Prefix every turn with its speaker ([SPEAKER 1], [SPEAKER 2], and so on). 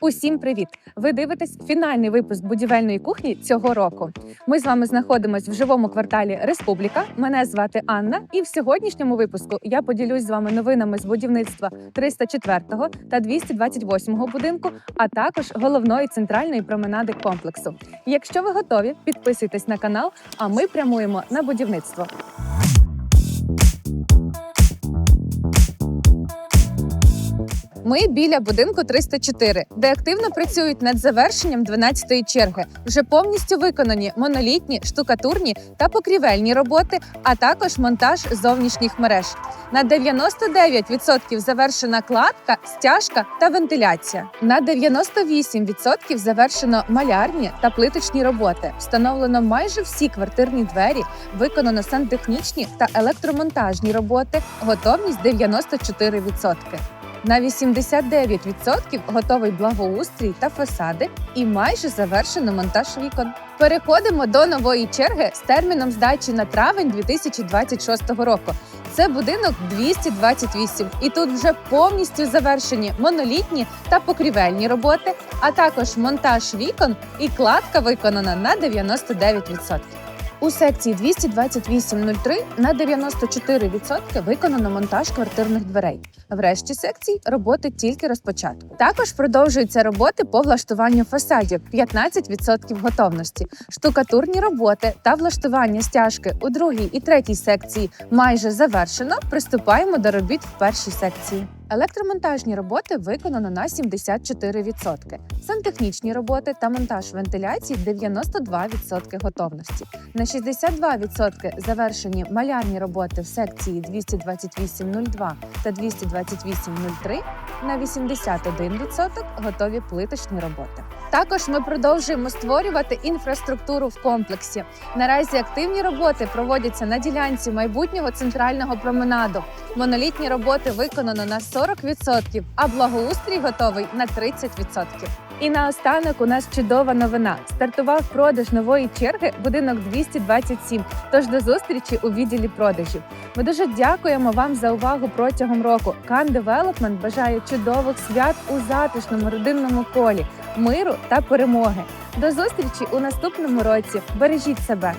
[SPEAKER 1] Усім привіт! Ви дивитесь фінальний випуск будівельної кухні цього року. Ми з вами знаходимося в живому кварталі Республіка. Мене звати Анна, і в сьогоднішньому випуску я поділюсь з вами новинами з будівництва 304 та 228 будинку, а також головної центральної променади комплексу. Якщо ви готові, підписуйтесь на канал, а ми прямуємо на будівництво. Ми біля будинку 304, де активно працюють над завершенням 12-ї черги. Вже повністю виконані монолітні, штукатурні та покрівельні роботи, а також монтаж зовнішніх мереж. На 99% завершена кладка, стяжка та вентиляція. На 98% завершено малярні та плиточні роботи. Встановлено майже всі квартирні двері, виконано сантехнічні та електромонтажні роботи. Готовність 94%. На 89% готовий благоустрій та фасади, і майже завершено монтаж вікон. Переходимо до нової черги з терміном здачі на травень 2026 року. Це будинок 228, і тут вже повністю завершені монолітні та покрівельні роботи, а також монтаж вікон і кладка виконана на 99%. У секції 228.03 на 94% виконано монтаж квартирних дверей. В решті секцій роботи тільки розпочатку. Також продовжуються роботи по влаштуванню фасадів 15% готовності. Штукатурні роботи та влаштування стяжки у другій і третій секції майже завершено. Приступаємо до робіт в першій секції. Електромонтажні роботи виконано на 74%. Сантехнічні роботи та монтаж вентиляції 92% готовності. На 62% завершені малярні роботи в секції 228.02 та 228.03, на 81% готові плиточні роботи. Також ми продовжуємо створювати інфраструктуру в комплексі. Наразі активні роботи проводяться на ділянці майбутнього центрального променаду. Монолітні роботи виконано на 40%, а благоустрій готовий на 30%. І наостанок у нас чудова новина. Стартував продаж нової черги будинок 227. Тож до зустрічі у відділі продажів. Ми дуже дякуємо вам за увагу протягом року. Can Development бажає чудових свят у затишному родинному колі, миру та перемоги. До зустрічі у наступному році. Бережіть себе.